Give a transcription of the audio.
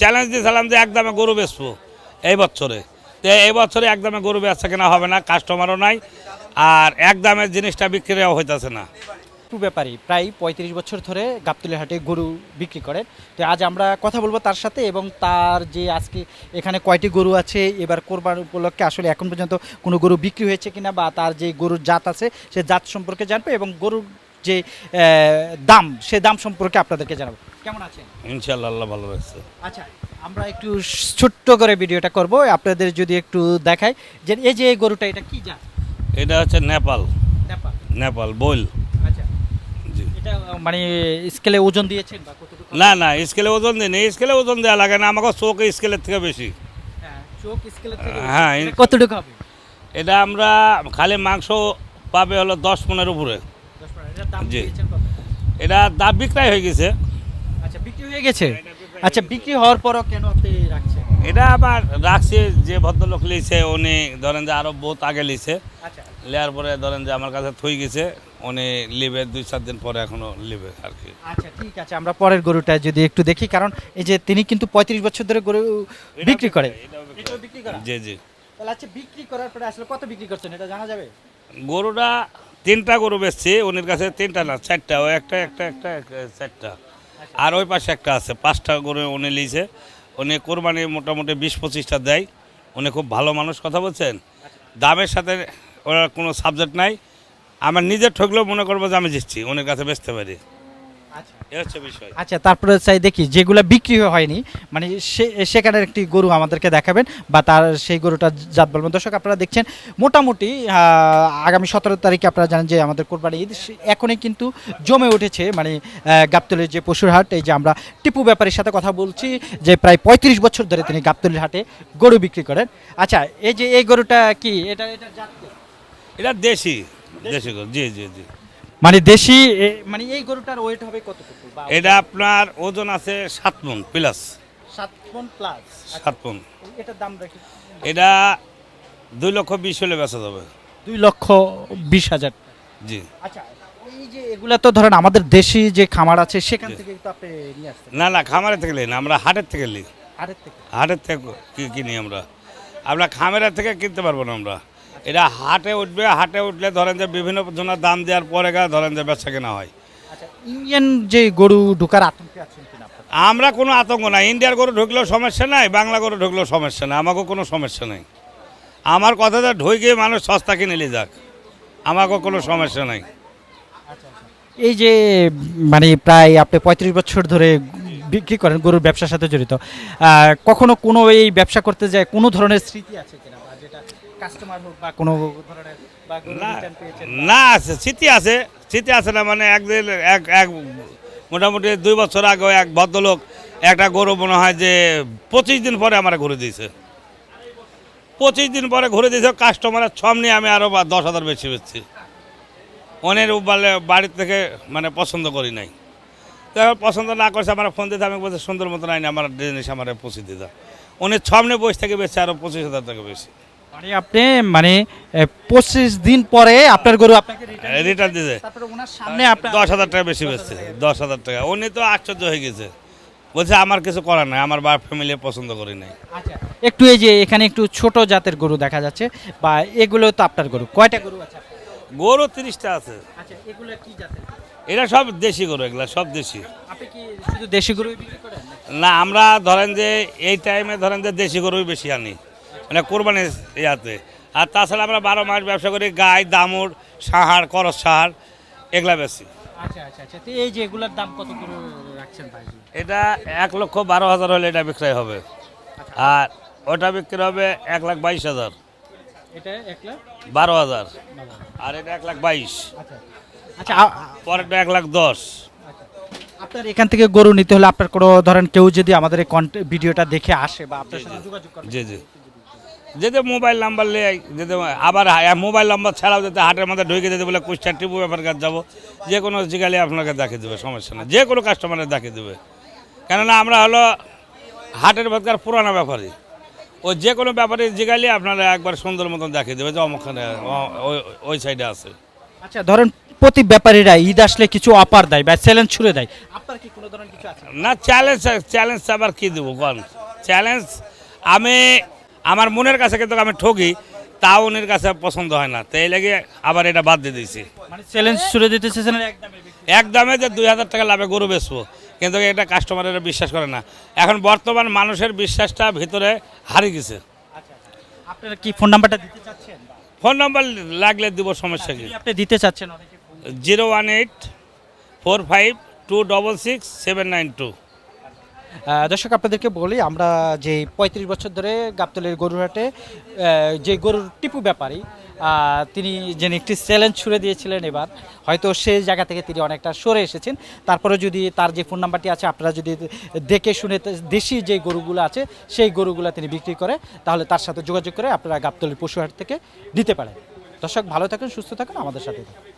Challenge দিয়েছিলাম যে একদমে গরু বেচবো এই বছরে। তো এই বছরে একদমে গরু বেচা কেনা হবে না কাস্টমারও নাই, আর একদমের জিনিসটা বিক্রিও হইতেছে না। একটু ব্যাপারী, প্রায় পঁয়ত্রিশ বছর ধরে গাবতলি হাটে গরু বিক্রি করে তো আজ আমরা কথা বলব তার সাথে এবং তার যে আজকে এখানে কয়টি গরু আছে, এবার কোরবান উপলক্ষে আসলে এখন পর্যন্ত কোনো গরু বিক্রি হয়েছে কিনা বা তার যে গরুর জাত আছে, সে জাত সম্পর্কে জানবে এবং গরুর যে দাম সে দাম সম্পর্কে আপনাদেরকে জানাব। কেমন আছেন? ইনশাল্লাহ আল্লাহ ভালো রাখছে আচ্ছা আমরা একটু ছোট্ট করে ভিডিওটা করব আপনাদের যদি একটু দেখাই যে এই যে এই গরুটা এটা কি জাত? এটা হচ্ছে নেপাল। নেপাল। নেপাল বইল। আচ্ছা। এটা মানে স্কেলে ওজন দিয়েছেন বা কতটুকু? না না স্কেলে ওজন দিন স্কেলে ওজন দেওয়া লাগে না আমাকে চোখ স্কেলের থেকে বেশি। হ্যাঁ, চোখ স্কেলের থেকে হ্যাঁ, কতটুকু হবে? এটা আমরা খালি মাংস পাবে হলো দশ পনেরো উপরে। জি। এটা দাম বিক্রয় হয়ে গেছে। আচ্ছা বিক্রি হয়ে গেছে? আচ্ছা বিক্রি হওয়ার পরও কেন আপনি রাখছেন? এটা আবার রাখছে যে ভদ্রলোক লিছে উনি ধরেন যে আরও বহুত আগে লিছে। আচ্ছা। লেয়ার পরে ধরেন যে আমার কাছে থই গেছে উনি লিবে দুই চার দিন পরে এখনও লিবে আর কি। আচ্ছা ঠিক আছে আমরা পরের গরুটা যদি একটু দেখি কারণ এই যে তিনি কিন্তু পঁয়ত্রিশ বছর ধরে গরু বিক্রি করে। বিক্রি করা। জি জি। তাহলে আচ্ছা বিক্রি করার পরে আসলে কত বিক্রি করছেন? এটা জানা যাবে? গরুটা তিনটা গরু বেচছি, উনির কাছে তিনটা না, চারটা, ও একটা একটা একটা চারটা। আর ওই পাশে একটা আছে, পাঁচটা গরু উনি লিছে। উনি কোরবানি মোটামুটি বিশ পঁচিশটা দেয়। উনি খুব ভালো মানুষ, কথা বলছেন? দামের সাথে ওরা কোনো সাবজেক্ট নাই। আমার নিজের ঠকলেও মনে করব যে আমি জিতছি, উনির কাছে বেচতে পারি। আচ্ছা। আচ্ছা তারপরে চাই দেখি যেগুলো বিক্রি হয়নি মানে সে সেখানের একটি গরু আমাদেরকে দেখাবেন বা তার সেই গরুটা জাত বলবেন। দর্শক আপনারা দেখছেন মোটামুটি আগামী সতেরো তারিখে আপনারা জানেন যে আমাদের কোরবানি ঈদ এখনই কিন্তু জমে উঠেছে মানে গাবতলির যে পশুর হাট এই যে আমরা টিপু ব্যাপারীর সাথে কথা বলছি যে প্রায় পঁয়ত্রিশ বছর ধরে তিনি গাবতলির হাটে গরু বিক্রি করেন। আচ্ছা এই যে এই গরুটা কি এটা এটা জাত এটা দেশি দেশি গরু জি জি জি। মানে দেশি মানে এই গরুটার ওয়েট হবে কতটুকু? বা এটা আপনার ওজন আছে সাত মন প্লাস সাত পন প্লাস সাত মন। এটার দাম রাখি এটা দুই লক্ষ বিশ হলে বেচা যাবে। দুই লক্ষ বিশ হাজার। জি। আচ্ছা এই যে এগুলা তো ধরেন আমাদের দেশি যে খামার আছে সেখান থেকে তো আপনি নিয়ে আসতেন না না খামারের থেকে না আমরা হাটের থেকে নিই। হাটের থেকে? হাটের থেকে কিনি আমরা? আমরা খামারের থেকে কিনতে পারব না আমরা। এটা হাটে উঠবে হাটে উঠলে ধরেন যে বিভিন্ন জনের দাম দেওয়ার পরে ধরেন যে বেচা কেনা হয়। আচ্ছা ইন্ডিয়ান যে গরু ঢোকার আতঙ্কে আছেন আমরা কোনো আতঙ্ক নাই। ইন্ডিয়ার গরু ঢুকলেও সমস্যা নাই বাংলা গরু ঢুকলেও সমস্যা নাই। আমাকেও কোনো সমস্যা নেই। আমার কথাটা ঢুকে মানুষ সস্তা কিনে নিয়ে যাক আমাকেও কোনো সমস্যা নাই। এই যে মানে প্রায় আপনি পঁয়ত্রিশ বছর ধরে বিক্রি করেন গরুর ব্যবসার সাথে জড়িত কখনো কোনো এই ব্যবসা করতে যায় কোনো ধরনের স্মৃতি আছে কিনা? কাস্টমার হোক বা কোনো ধরনের বা না না আছে স্মৃতি আছে স্মৃতি আছে না মানে একদিন এক এক মোটামুটি দুই বছর আগে এক ভদ্রলোক একটা গরু মনে হয় যে পঁচিশ দিন পরে আমার ঘুরে দিয়েছে। পঁচিশ দিন পরে ঘুরে দিয়েছে কাস্টমারের ছম নিয়ে আমি আরও দশ হাজার বেশি বেচছি। অনের বলে বাড়ির থেকে মানে পছন্দ করি নাই। তো পছন্দ না করছে আমার ফোন দিতে আমি বলছি সুন্দর মতো নাই আমার জিনিস আমার পৌঁছে দিতে। উনি ছমনে বসে থেকে বেশি আরও পঁচিশ হাজার টাকা বেশি। মানে আপনি মানে পঁচিশ দিন পরে আপনার গরু আপনাকে রিটার্ন তারপরে ওনার সামনে আপনার দশ হাজার টাকা বেশি বেচছে দশ হাজার টাকা। উনি তো আশ্চর্য হয়ে গেছে। বলছে আমার কিছু করার নাই আমার বাপ ফ্যামিলি পছন্দ করি নাই। আচ্ছা একটু এই যে এখানে একটু ছোট জাতের গরু দেখা যাচ্ছে বা এগুলো তো আপনার গরু। কয়টা গরু আছে গরু তিরিশটা আছে। আচ্ছা এগুলো কি জাতের এটা সব দেশি গরু এগুলা সব দেশি। আপনি কি শুধু দেশি গরু বিক্রি করেন না আমরা ধরেন যে এই টাইমে ধরেন যে দেশি গরুই বেশি আনি। মানে কোরবানির ইয়াতে। আর তাছাড়া আমরা বারো মাস ব্যবসা করি গাই দামুর সাহার করস সাহার এগুলা বেশি আচ্ছা আচ্ছা আচ্ছা। তো এই যে এগুলোর দাম কত করে রাখছেন ভাই? এটা এক লক্ষ বারো হাজার হলে এটা বিক্রয় হবে। আর ওটা বিক্রি হবে এক লাখ বাইশ হাজার। এটা এক লাখ? বারো হাজার। আর এটা এক লাখ বাইশ। আচ্ছা আচ্ছা পরেরটা এক লাখ দশ। আচ্ছা। আপনার এখান থেকে গরু নিতে হলে আপনার কোনো ধরেন কেউ যদি আমাদের এই ভিডিওটা দেখে আসে বা আপনার সাথে যোগাযোগ করে জি জি। যেতে মোবাইল নাম্বার নিয়ে যেতে আবার মোবাইল নাম্বার ছাড়াও যেতে হাটের মধ্যে ঢুকে যেতে বলে কুষ্টার টিপু ব্যাপার কাজ যাব যে কোনো জিগালি আপনাকে দেখে দেবে সমস্যা নেই। যে কোনো কাস্টমারের দেখে দেবে। কেননা আমরা হলো হাটের ভেতকার পুরানো ব্যাপারী। ও যে কোনো ব্যাপারে জিগালি আপনারা একবার সুন্দর মতন দেখে দেবে যে অমুখানে ওই- ওই সাইডে আছে। আচ্ছা ধরেন প্রতি ব্যাপারীরা ঈদ আসলে কিছু অপার দেয় বা চ্যালেঞ্জ ছুড়ে দেয়। আপনার কি কোনো ধরনের কিছু আছে? না চ্যালেঞ্জ চ্যালেঞ্জ আবার কী দেবো কোন চ্যালেঞ্জ আমি আমার মনের কাছে কিন্তু আমি ঠকি তাও উনির কাছে পছন্দ হয় না। তাই লেগে আবার এটা বাদ দিয়ে দিয়েছি। মানে চ্যালেঞ্জ ছুড়ে দিতে চেয়েছেন একদমই এক দামে যে দুই হাজার টাকা লাভে গরু বেচবো কিন্তু এটা কাস্টমারেরা বিশ্বাস করে না। এখন বর্তমান মানুষের বিশ্বাসটা ভিতরে হারিয়ে গেছে। আচ্ছা আপনারা কি ফোন নাম্বারটা দিতে চাচ্ছেন? ফোন নাম্বার লাগলে দিব সমস্যা কি? আপনি দিতে চাচ্ছেন zero one eight four five two double six seven nine two দর্শক, আপনাদেরকে বলি, আমরা যে পঁয়ত্রিশ বছর ধরে গাবতলের গরুরহাটে যে গরুর টিপু ব্যাপারী তিনি যিনি একটি চ্যালেঞ্জ ছুড়ে দিয়েছিলেন এবার, হয়তো সেই জায়গা থেকে তিনি অনেকটা সরে এসেছেন। তারপরে যদি তার যে ফোন নাম্বারটি আছে, আপনারা যদি দেখে শুনে দেশি যে গরুগুলো আছে, সেই গরুগুলো তিনি বিক্রি করে, তাহলে তার সাথে যোগাযোগ করে আপনারা গাবতলির পশুহাট থেকে দিতে পারেন। দর্শক, ভালো থাকুন, সুস্থ থাকুন, আমাদের সাথে থাকুন।